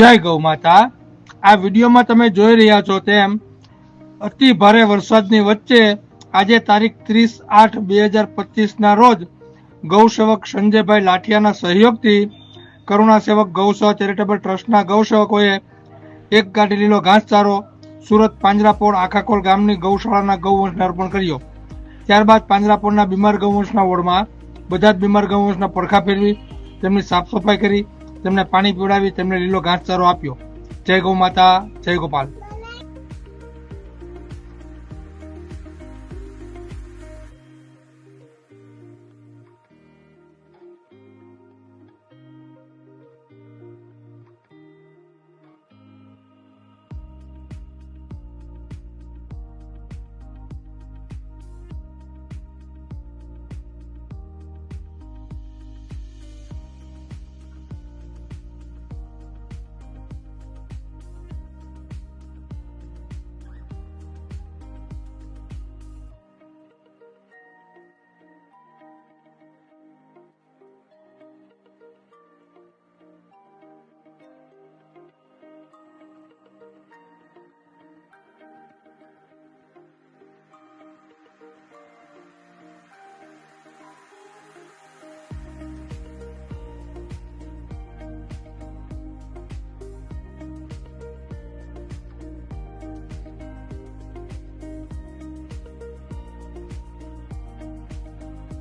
જય ગૌ માતા. આ વિડીયોમાં તમે જોઈ રહ્યા છો તેમ, અતિ ભારે વરસાદની વચ્ચે આજે તારીખ ત્રીસ આઠ બે હજાર પચીસના રોજ ગૌસેવક સંજયભાઈ લાઠિયાના સહયોગથી કરુણા સેવક ગૌસેવા ચેરિટેબલ ટ્રસ્ટના ગૌસેવકોએ એક ગાડી લીલો ઘાસચારો સુરત પાંજરાપોળ આખાકોલ ગામની ગૌશાળાના ગૌવંશને અર્પણ કર્યો. ત્યારબાદ પાંજરાપોળના બીમાર ગૌવંશના વોર્ડમાં બધા જ બીમાર ગૌવંશના પડખા ફેરવી તેમની સાફ સફાઈ કરી. તેમને પાણી પીવડાવી તેમને લીલો ઘાસચારો આપ્યો. જય ગૌ માતા જય ગોપાલ.